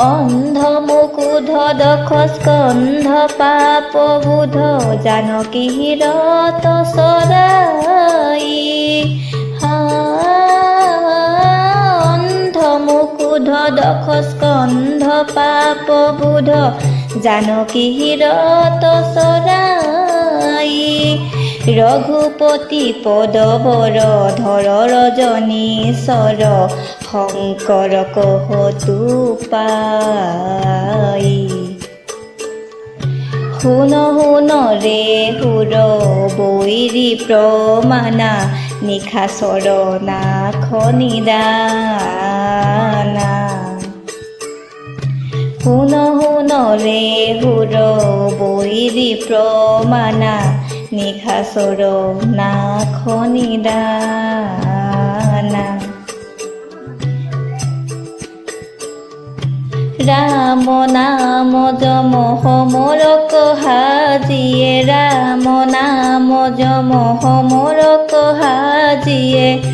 অন্ধমুকুধ দখ স্কন্ধ পাপ বুধ জানকী হিৰত চৰাই অন্ধমুকুধ দখ স্কন্ধ পাপ বুধ জানকী হিৰত চৰাই ৰঘুপতি পদ বৰ ধৰ ৰজনী চৰ শংকৰ কহতু পাই। শুন শুন ৰে সুৰ বৈৰী প্ৰমাণা নাশ নিদানা। শুন শুন ৰে সুৰ বৈৰী প্ৰমাণা নাশ নিদানা। ৰাম নাম যম সমৰক হাজিয়ে রাম নাম যম সমৰক হাজিয়ে।